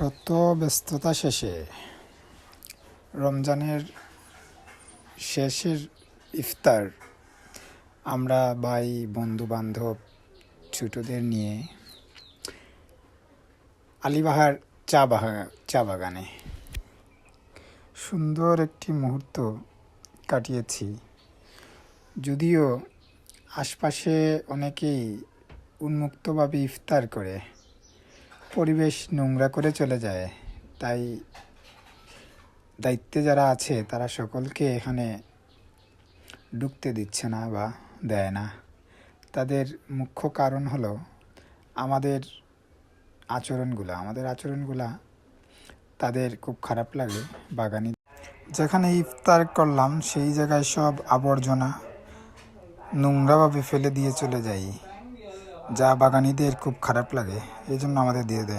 শত ব্যস্ততা শেষে রমজানের শেষের ইফতার আমরা ভাই বন্ধু বান্ধব ছোটদের নিয়ে আলিবাহার চা বাগা চা বাগানে সুন্দর একটি মুহূর্ত কাটিয়েছি। যদিও আশপাশে অনেকেই উন্মুক্তভাবে ইফতার করে পরিবেশ নোংরা করে চলে যায়। তাই দায়িত্বে যারা আছে, তারা সকলকে এখানে ঢুকতে দিচ্ছে না বা দেয় না। তাদের মুখ্য কারণ হলো আমাদের আচরণগুলা। আমাদের আচরণগুলা তাদের খুব খারাপ লাগে বাগানি। যেখানে ইফতার করলাম, সেই জায়গায় সব আবর্জনা নোংরাভাবে ফেলে দিয়ে চলে যাই। যা বাগানিদের খুব খারাপ লাগে এই জন্য আমাদের দিয়ে দেয়।